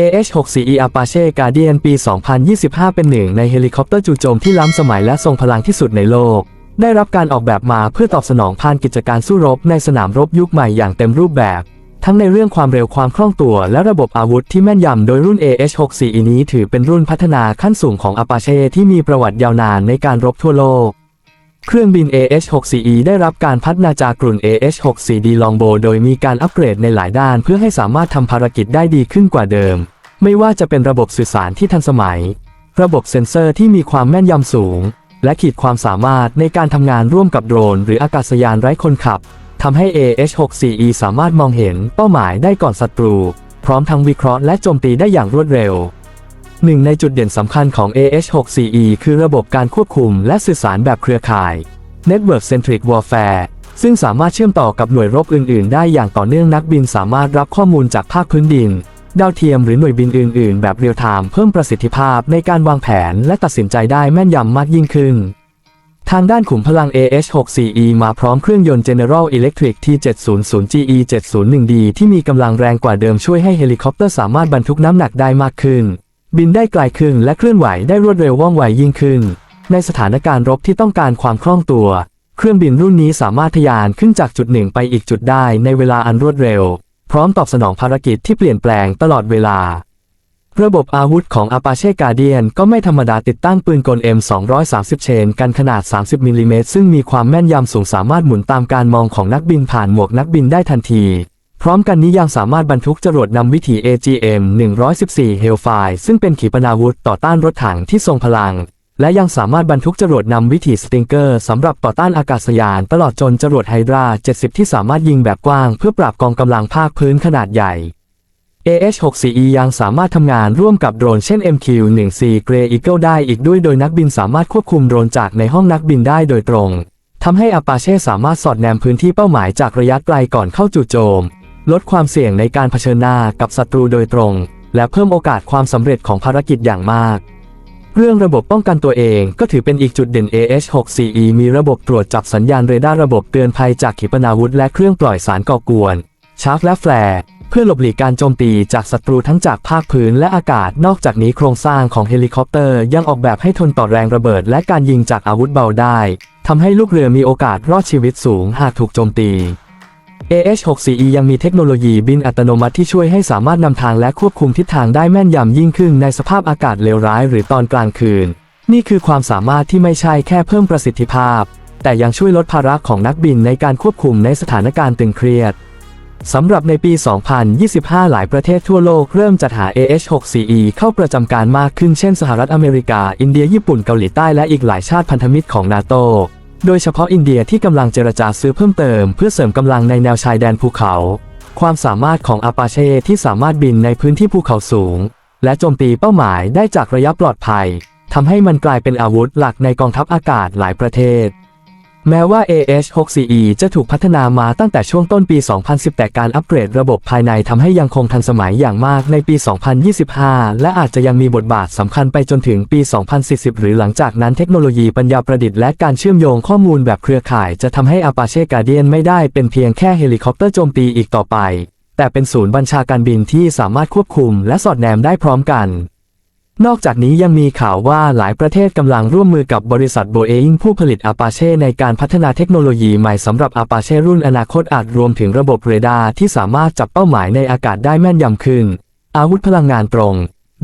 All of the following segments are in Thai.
AH-64E Apache Guardian ปี 2025 เป็นหนึ่งในเฮลิคอปเตอร์จู่โจมที่ล้ำสมัยและทรงพลังที่สุดในโลก ได้รับการออกแบบมาเพื่อตอบสนองผ่านกิจการสู้รบในสนามรบยุคใหม่อย่างเต็มรูปแบบ ทั้งในเรื่องความเร็วความคล่องตัว และระบบอาวุธที่แม่นยำโดยรุ่น AH-64E นี้ถือเป็นรุ่นพัฒนาขั้นสูงของ Apache ที่มีประวัติยาวนานในการรบทั่วโลก เครื่องบิน AH-64E ได้รับการพัฒนาจากกลุ่น AH-64D Longbow โดยมีการอัปเกรดในหลายด้านเพื่อให้สามารถทำภารกิจได้ดีขึ้นกว่าเดิม ไม่ว่าจะเป็นระบบสื่อสารที่ทันสมัย ระบบเซ็นเซอร์ที่มีความแม่นยำสูง และขีดความสามารถในการทำงานร่วมกับโดรน หรืออากาศยานไร้คนขับทำให้ AH-64E สามารถมองเห็นเป้าหมายได้ก่อนศัตรู พร้อมทั้งวิเคราะห์และโจมตีได้อย่างรวดเร็ว หนึ่งในจุดเด่นสำคัญของ AH-64E คือระบบการควบคุมและสื่อสารแบบเครือข่าย Network Centric Warfare ซึ่งสามารถเชื่อมต่อกับหน่วยรบอื่น ๆ ได้อย่างต่อเนื่องนักบินสามารถรับข้อมูลจากภาคพื้นดิน ดาวเทียมหรือหน่วยบินอื่น ๆ แบบเรียลไทม์เพิ่มประสิทธิภาพในการวางแผนและตัดสินใจได้แม่นยำมากยิ่งขึ้น ทางด้านขุมพลัง AH-64E มาพร้อมเครื่องยนต์ General Electric T700GE 701D ที่มีกำลังแรงกว่าเดิมช่วยให้เฮลิคอปเตอร์สามารถบรรทุกน้ำหนักได้มากขึ้น บินได้ไกลขึ้นและเคลื่อนไหวได้รวดเร็วว่องไวยิ่งขึ้น ในสถานการณ์รบที่ต้องการความคล่องตัว เครื่องบินรุ่นนี้สามารถทะยานขึ้นจากจุดหนึ่งไปอีกจุดได้ในเวลาอันรวดเร็ว พร้อมตอบสนองภารกิจที่เปลี่ยนแปลงตลอดเวลา ระบบอาวุธของ Apache Guardian ก็ไม่ธรรมดาติดตั้งปืนกล M230 เชนกันขนาด 30มิลลิเมตรซึ่งมีความแม่นยำสูงสามารถหมุนตามการมองของนักบินผ่านหมวกนักบินได้ทันที พร้อมกันนี้ยังสามารถบรรทุกจรวดนำวิถี AGM-114 Hellfire ซึ่งเป็นขีปนาวุธต่อต้านรถถังที่ทรงพลัง และยังสามารถบรรทุกจรวดนำวิถีสติงเกอร์สำหรับต่อต้านอากาศยาน ตลอดจนจรวดไฮดรา 70 ที่สามารถยิงแบบกว้าง เพื่อปราบกองกำลังภาคพื้นขนาดใหญ่ AH-64E ยังสามารถทำงานร่วมกับโดรนเช่น MQ-1C Grey Eagle ได้อีกด้วยโดยนักบินสามารถควบคุมโดรนจากในห้องนักบินได้โดยตรงทำให้ Apache สามารถสอดแนมพื้นที่เป้าหมายจากระยะไกลก่อนเข้าจู่โจม ลดความเสี่ยงในการเผชิญหน้ากับศัตรูโดยตรง และเพิ่มโอกาสความสำเร็จของภารกิจอย่างมาก เรื่องระบบป้องกันตัวเองก็ถือเป็นอีกจุดเด่น AH-64E มีระบบตรวจจับสัญญาณเรดาร์ระบบเตือนภัยจากขีปนาวุธและเครื่องปล่อยสารก่อกวน ชาร์จและแฟลร์เพื่อหลบหลีกการโจมตีจากศัตรูทั้งจากภาคพื้นและอากาศ นอกจากนี้โครงสร้างของเฮลิคอปเตอร์ยังออกแบบให้ทนต่อแรงระเบิด และการยิงจากอาวุธเบาได้ทำให้ลูกเรือมีโอกาสรอดชีวิตสูงหากถูกโจมตี AH-64E ยังมีเทคโนโลยีบินอัตโนมัติที่ช่วยให้สามารถนำทางและควบคุมทิศทางได้แม่นยำยิ่งขึ้นในสภาพอากาศเลวร้ายหรือตอนกลางคืน นี่คือความสามารถที่ไม่ใช่แค่เพิ่มประสิทธิภาพ แต่ยังช่วยลดภาระของนักบินในการควบคุมในสถานการณ์ตึงเครียดสำหรับในปี 2025 หลายประเทศทั่วโลกเริ่มจัดหา AH-64E เข้าประจำการมากขึ้นเช่นสหรัฐอเมริกา อินเดีย ญี่ปุ่น เกาหลีใต้ และอีกหลายชาติพันธมิตรของนาโต โดยเฉพาะอินเดียที่กำลังเจรจาซื้อเพิ่มเติมเพื่อเสริมกำลังในแนวชายแดนภูเขา ความสามารถของอาปาเช่ที่สามารถบินในพื้นที่ภูเขาสูง และโจมตีเป้าหมายได้จากระยะปลอดภัยทำให้มันกลายเป็นอาวุธหลักในกองทัพอากาศหลายประเทศ แม้ว่า AH-64E จะถูกพัฒนามาตั้งแต่ช่วงต้นปี 2010 แต่การอัปเกรดระบบภายในทำให้ยังคงทันสมัยอย่างมากในปี 2025 และอาจจะยังมีบทบาทสำคัญไปจนถึงปี 2040 หรือหลังจากนั้นเทคโนโลยีปัญญาประดิษฐ์และการเชื่อมโยงข้อมูลแบบเครือข่าย จะทำให้ Apache Guardian ไม่ได้เป็นเพียงแค่เฮลิคอปเตอร์โจมตีอีกต่อไป แต่เป็นศูนย์บัญชาการบินที่สามารถควบคุมและสอดแนมได้พร้อมกัน นอกจากนี้ยังมีข่าวว่าหลายประเทศกำลังร่วมมือกับบริษัทโบเองผู้ผลิต Apache ในการพัฒนาเทคโนโลยีใหม่สำหรับ Apache รุ่นอนาคตอาจรวมถึงระบบเรดาร์ที่สามารถจับเป้าหมายในอากาศได้แม่นยำขึ้น อาวุธพลังงานตรง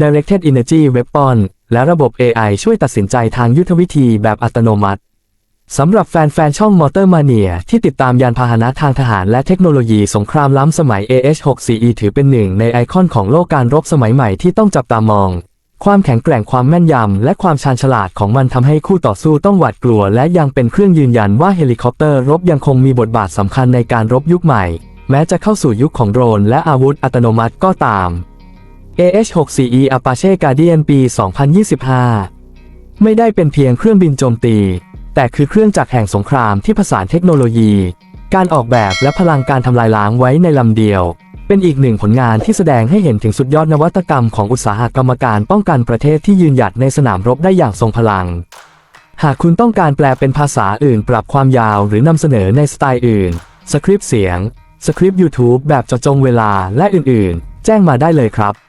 Directed Energy Weapon และระบบ AI ช่วยตัดสินใจทางยุทธวิธีแบบอัตโนมัติสำหรับแฟนๆ ช่อง Motor Mania ที่ติดตามยานพาหนะทางทหารและเทคโนโลยีสงครามล้ำสมัย AH-64E ถือเป็นหนึ่งในไอคอนของโลกการรบสมัยใหม่ที่ต้องจับตามอง ความแข็งแกร่งความแม่นยำ และความชาญฉลาดของมันทำให้คู่ต่อสู้ต้องหวาดกลัว และยังเป็นเครื่องยืนยันว่าเฮลิคอปเตอร์รบยังคงมีบทบาทสำคัญในการรบยุคใหม่ แม้จะเข้าสู่ยุคของโดรนและอาวุธอัตโนมัติก็ตาม AH-64E Apache Guardian ปี 2025 ไม่ได้เป็นเพียงเครื่องบินโจมตี แต่คือเครื่องจักรแห่งสงครามที่ผสานเทคโนโลยี การออกแบบและพลังการทำลายล้างไว้ในลำเดียว เป็นอีกหนึ่งผลงานที่แสดงให้เห็นถึงสุดยอดนวัตกรรมของอุตสาหกรรมการป้องกันประเทศที่ยืนหยัดในสนามรบได้อย่างทรงพลัง หากคุณต้องการแปลเป็นภาษาอื่นปรับความยาวหรือนำเสนอในสไตล์อื่น สคริปต์เสียง สคริปต์ YouTube แบบเจาะจงเวลาและอื่นๆ แจ้งมาได้เลยครับ